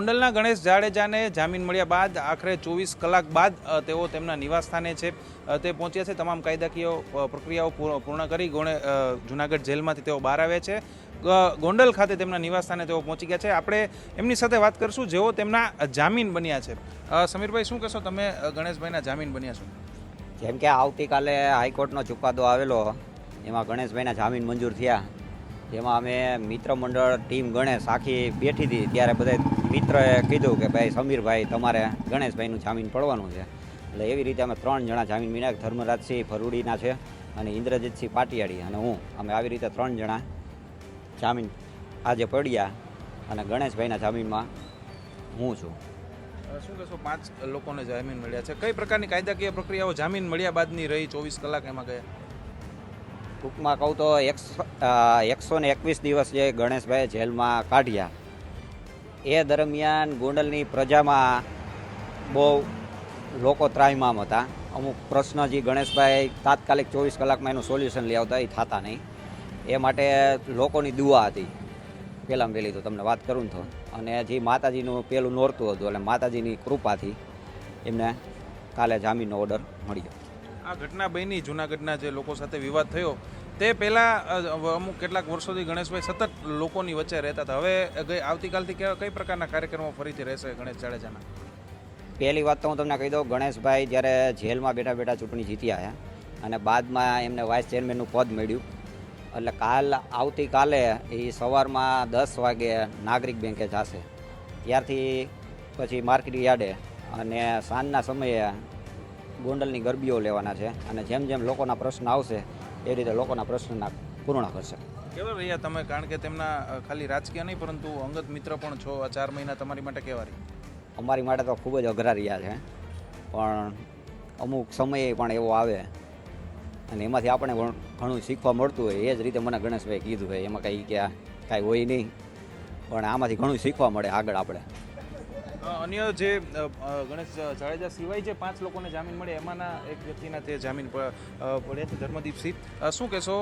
ગોંડલના ગણેશ જાડેજાને જામીન મળ્યા બાદ આખરે ચોવીસ કલાક બાદ તેઓ તેમના નિવાસસ્થાને છે. તે પહોંચ્યા છે. તમામ કાયદાકીય પ્રક્રિયાઓ પૂર્ણ કરી ગોણે જુનાગઢ જેલમાંથી તેઓ બહાર આવ્યા છે. ગોંડલ ખાતે તેમના નિવાસસ્થાને તેઓ પહોંચી ગયા છે. આપણે એમની સાથે વાત કરશું. જેઓ તેમના જામીન બન્યા છે. સમીરભાઈ, શું કહેશો તમે ગણેશભાઈના જામીન બન્યા છો? જેમ કે આવતીકાલે હાઈકોર્ટનો ચુકાદો આવેલો. એમાં ગણેશભાઈના જામીન મંજૂર થયા. જેમાં અમે મિત્ર મંડળ ટીમ ગણેશ આખી બેઠી હતી. ત્યારે બધા મિત્રએ કીધું કે ભાઈ સમીરભાઈ તમારે ગણેશભાઈનું જામીન પડવાનું છે. એટલે એવી રીતે અમે ત્રણ જણા જામીન મીના ધર્મરાજસિંહ ફરુડીના છે અને ઇન્દ્રજીતસિંહ પાટિયાડી અને હું. અમે આવી રીતે ત્રણ જણા જામીન આજે પડ્યા અને ગણેશભાઈના જામીનમાં હું છું. શું કહેશો, પાંચ લોકોને જામીન મળ્યા છે. કઈ પ્રકારની કાયદાકીય પ્રક્રિયાઓ જામીન મળ્યા બાદની રહી? ચોવીસ કલાક એમાં ગયા. ટૂંકમાં કહું તો એકસો એકસો ને એકવીસ દિવસ જે ગણેશભાઈ જેલમાં કાઢ્યા, એ દરમિયાન ગોંડલની પ્રજામાં બહુ લોકો ત્રાહિમામ હતા. અમુક પ્રશ્ન જે ગણેશભાઈ તાત્કાલિક ચોવીસ કલાકમાં એનું સોલ્યુશન લઈ આવતા, એ થતા નહીં. એ માટે લોકોની દુઆ હતી. પહેલાં પહેલી તો તમને વાત કરું તો. અને જે માતાજીનું પેલું નોરતું હતું, એટલે માતાજીની કૃપાથી એમને કાલે જામીનનો ઓર્ડર મળ્યો. આ ઘટના બની જૂનાગઢના જે લોકો સાથે વિવાદ થયો, તે પહેલાં અમુક કેટલાક વર્ષોથી ગણેશભાઈ સતત લોકોની વચ્ચે રહેતા હતા. હવે ગઈ, આવતીકાલથી કઈ પ્રકારના કાર્યક્રમો ફરીથી રહેશે ગણેશ જાડેજાના? પહેલી વાત તો હું તમને કહી દઉં, ગણેશભાઈ જ્યારે જેલમાં બેઠા બેઠા ચૂંટણી જીત્યા છે અને બાદમાં એમને વાઇસ ચેરમેનનું પદ મળ્યું. એટલે કાલ, આવતીકાલે એ સવારમાં દસ વાગે નાગરિક બેંકે જશે. ત્યારથી પછી માર્કેટ યાર્ડે અને સાંજના સમયે ગોંડલની ગરબીઓ લેવાના છે અને જેમ જેમ લોકોના પ્રશ્ન આવશે એ રીતે લોકોના પ્રશ્નના પૂર્ણ કરશે કેવા રહ્યા તમે? કારણ કે તેમના ખાલી રાજકીય નહીં પરંતુ અંગત મિત્ર પણ છો. આ ચાર મહિના તમારી માટે કેવા રહ્યા? અમારી માટે તો ખૂબ જ અઘરા રહ્યા છે. પણ અમુક સમયે પણ એવો આવે અને એમાંથી આપણે ઘણું શીખવા મળતું હોય. એ જ રીતે મને ગણેશભાઈ કીધું હોય. એમાં કંઈ કે કાંઈ હોય નહીં. પણ આમાંથી ઘણું શીખવા મળે આગળ આપણે. અન્ય જે ગણેશ જાડેજા સિવાય જે પાંચ લોકોને જામીન મળે, એમાંના એક વ્યક્તિના તે જામીન પડ્યા છે ધર્મદીપસિંહ શું કહેશો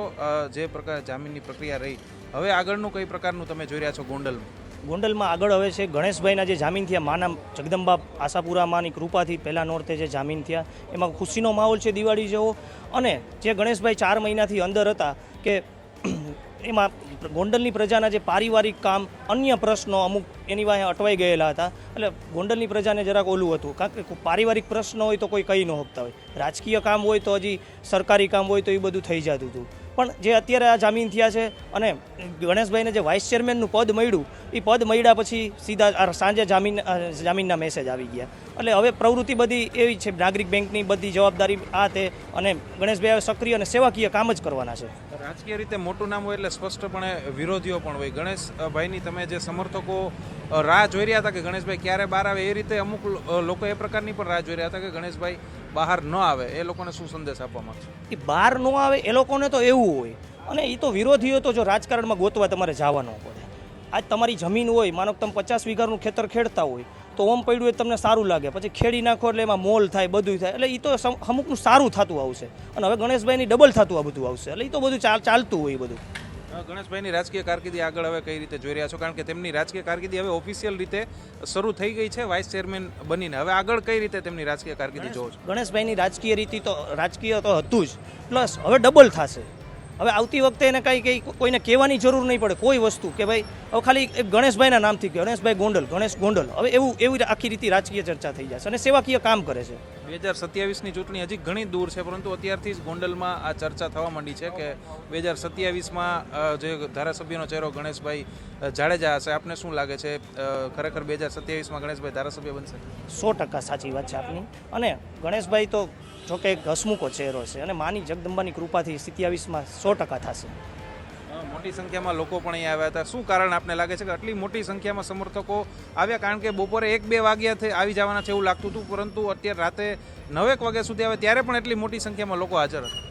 જે પ્રકાર જામીનની પ્રક્રિયા રહી? હવે આગળનું કઈ પ્રકારનું તમે જોઈ રહ્યા છો ગોંડલમાં? ગોંડલમાં આગળ હવે છે ગણેશભાઈના જે જામીન થયા, માના જગદંબા આશાપુરા માની કૃપાથી પહેલા નોરતે જે જામીન થયા, એમાં ખુશીનો માહોલ છે દિવાળી જેવો. અને જે ગણેશભાઈ ચાર મહિનાથી અંદર હતા કે એમાં ગોંડલની પ્રજાના જે પારિવારિક કામ, અન્ય પ્રશ્નો અમુક એની વાહે અટવાઈ ગયેલા હતા. એટલે ગોંડલની પ્રજાને જરાક ઓલું હતું. કારણ કે પારિવારિક પ્રશ્ન હોય તો કોઈ કહી ન શકતા હોય. રાજકીય કામ હોય તો હજી સરકારી કામ હોય તો એ બધું થઈ જતું હતું. પણ જે અત્યારે આ જામીન થયા છે અને ગણેશભાઈને જે વાઇસ ચેરમેનનું પદ મળ્યું એ પદ મળ્યા પછી સીધા સાંજે જામીન જામીનના મેસેજ આવી ગયા. એટલે હવે પ્રવૃત્તિ બધી એવી છે, નાગરિક બેંકની બધી જવાબદારી આ તે અને ગણેશભાઈ સક્રિય અને સેવાકીય કામ જ કરવાના છે. રાજકીય રીતે મોટું નામ હોય એટલે સ્પષ્ટપણે વિરોધીઓ પણ હોય. ગણેશભાઈની તમે જે સમર્થકો રાહ જોઈ રહ્યા હતા કે ગણેશભાઈ ક્યારે બહાર આવે, એ રીતે અમુક લોકો એ પ્રકારની પણ રાહ જોઈ રહ્યા હતા કે ગણેશભાઈ બહાર ન આવે, એ લોકોને શું સંદેશ આપવા માંગશો? એ બહાર ન આવે એ લોકોને તો એવું હોય. અને એ તો વિરોધીઓ તો જો રાજકારણમાં ગોતવા તમારે જવાનો પડે. આજ તમારી જમીન હોય, માનો કે તમે પચાસ વીઘાનું ખેતર ખેડતા હોય, તો ઓમ પડ્યું એ તમને સારું લાગે. પછી ખેડી નાખો એટલે એમાં મોલ થાય બધું થાય. એટલે એ તો અમુકનું સારું થતું આવશે. અને હવે ગણેશભાઈની ડબલ થતું આ બધું આવશે. એટલે એ તો બધું ચાલ, ચાલતું હોય એ બધું. ગણેશભાઈની રાજકીય કારકિર્દી આગળ હવે કઈ રીતે જોઈ રહ્યા છો? કારણ કે તેમની રાજકીય કારકિર્દી હવે ઓફિશિયલ રીતે શરૂ થઈ ગઈ છે વાઇસ ચેરમેન બનીને. હવે આગળ કઈ રીતે તેમની રાજકીય કારકિર્દી જોવો છો? ગણેશભાઈની રાજકીય રીતિ તો, રાજકીય તો હતું જ. પ્લસ હવે ડબલ થશે. હવે આવતી વખતે એને કાંઈ કંઈ કોઈને કહેવાની જરૂર નહીં પડે. કોઈ વસ્તુ કે ભાઈ હવે ખાલી એક ગણેશભાઈના નામથી ગણેશભાઈ ગોંડલ ગણેશ ગોંડલ. હવે એવું એવી આખી રીતે રાજકીય ચર્ચા થઈ જશે અને સેવાકીય કામ કરે છે. બે હજાર સત્યાવીસની ચૂંટણી હજી ઘણી દૂર છે પરંતુ અત્યારથી જ ગોંડલમાં આ ચર્ચા થવા માંડી છે કે બે હજાર સત્યાવીસમાં જે ધારાસભ્યનો ચહેરો ગણેશભાઈ જાડેજા હશે. આપને શું લાગે છે ખરેખર બે હજાર સત્યાવીસમાં ગણેશભાઈ ધારાસભ્ય બનશે? સો ટકા સાચી વાત છે આપની. અને ગણેશભાઈ તો જોકે એક હસમુખો ચહેરો છે અને માની જગદંબાની કૃપાથી સત્યાવીસમાં સો ટકા થશે. મોટી સંખ્યામાં લોકો પણ અહીંયા આવ્યા હતા. શું કારણ આપને લાગે છે કે આટલી મોટી સંખ્યામાં સમર્થકો આવ્યા? કારણ કે બપોરે એક બે વાગ્યાથી આવી જવાના છે એવું લાગતું હતું પરંતુ અત્યારે રાતે નવેક વાગ્યા સુધી આવે ત્યારે પણ એટલી મોટી સંખ્યામાં લોકો હાજર હતા.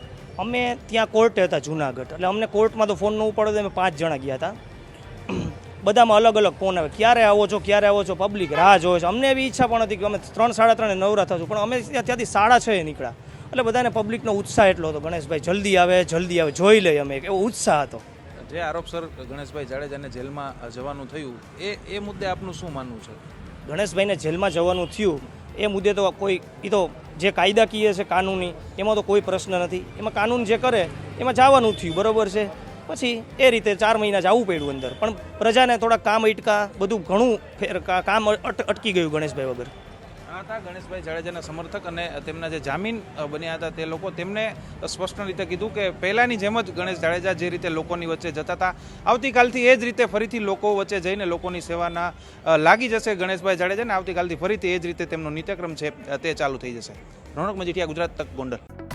અમે ત્યાં કોર્ટે હતા જુનાગઢ એટલે અમને કોર્ટમાં તો ફોન ન ઉપાડો અમે પાંચ જણા ગયા હતા. બધામાં અલગ અલગ ફોન આવે. ક્યારે આવો છો ક્યારે આવો છો પબ્લિક રાહ જોવે છે. અમને એવી ઈચ્છા પણ હતી કે અમે ત્રણ સાડા ત્રણે નવરા થશું પણ અમે ત્યાંથી સાડા છ નીકળ્યા. એટલે બધાને પબ્લિકનો ઉત્સાહ એટલો હતો. ગણેશભાઈ જલ્દી આવે જલ્દી આવે જોઈ લઈએ અમે એવો ઉત્સાહ હતો. જે આરોપસર ગણેશભાઈ જાડેજાને જેલમાં જવાનું થયું એ એ મુદ્દે આપનું શું માનવું છે? ગણેશભાઈને જેલમાં જવાનું થયું એ મુદ્દે તો કોઈ એ તો જે કાયદાકીય છે કાનૂની એમાં તો કોઈ પ્રશ્ન નથી. એમાં કાનૂન જે કરે એમાં જવાનું થયું બરાબર છે? પછી એ રીતે ચાર મહિના જવું પડ્યું અંદર. પણ પ્રજાને થોડા કામ અટકા બધું ઘણું કામ અટ અટકી ગયું ગણેશભાઈ વગર. હતા ગણેશભાઈ જાડેજાના સમર્થક અને તેમના જે જામીન બન્યા હતા તે લોકો તેમને સ્પષ્ટ રીતે કીધું કે પહેલાંની જેમ જ ગણેશ જાડેજા જે રીતે લોકોની વચ્ચે જતા હતા, આવતીકાલથી એ જ રીતે ફરીથી લોકો વચ્ચે જઈને લોકોની સેવાના લાગી જશે ગણેશભાઈ જાડેજાને, આવતીકાલથી ફરીથી એ જ રીતે તેમનો નિત્યક્રમ છે તે ચાલુ થઈ જશે. રોનક મજીઠિયા, ગુજરાત તક ગોંડલ.